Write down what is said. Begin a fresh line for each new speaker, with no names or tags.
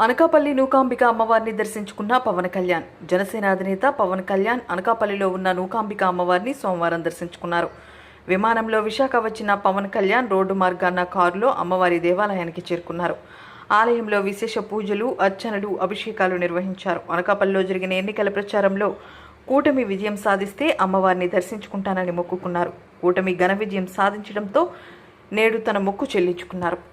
అనకాపల్లి నూకాంబిక అమ్మవారిని దర్శించుకున్న పవన్ కళ్యాణ్. జనసేన అధినేత పవన్ కళ్యాణ్ అనకాపల్లిలో ఉన్న నూకాంబిక అమ్మవారిని సోమవారం దర్శించుకున్నారు. విమానంలో విశాఖ వచ్చిన పవన్ కళ్యాణ్ రోడ్డు మార్గాన కారులో అమ్మవారి దేవాలయానికి చేరుకున్నారు. ఆలయంలో విశేష పూజలు అర్చనలు అభిషేకాలు నిర్వహించారు. అనకాపల్లిలో జరిగిన ఎన్నికల ప్రచారంలో కూటమి విజయం సాధిస్తే అమ్మవారిని దర్శించుకుంటానని మొక్కుకున్నారు. కూటమి ఘన విజయం సాధించడంతో నేడు తన మొక్కు చెల్లించుకున్నారు.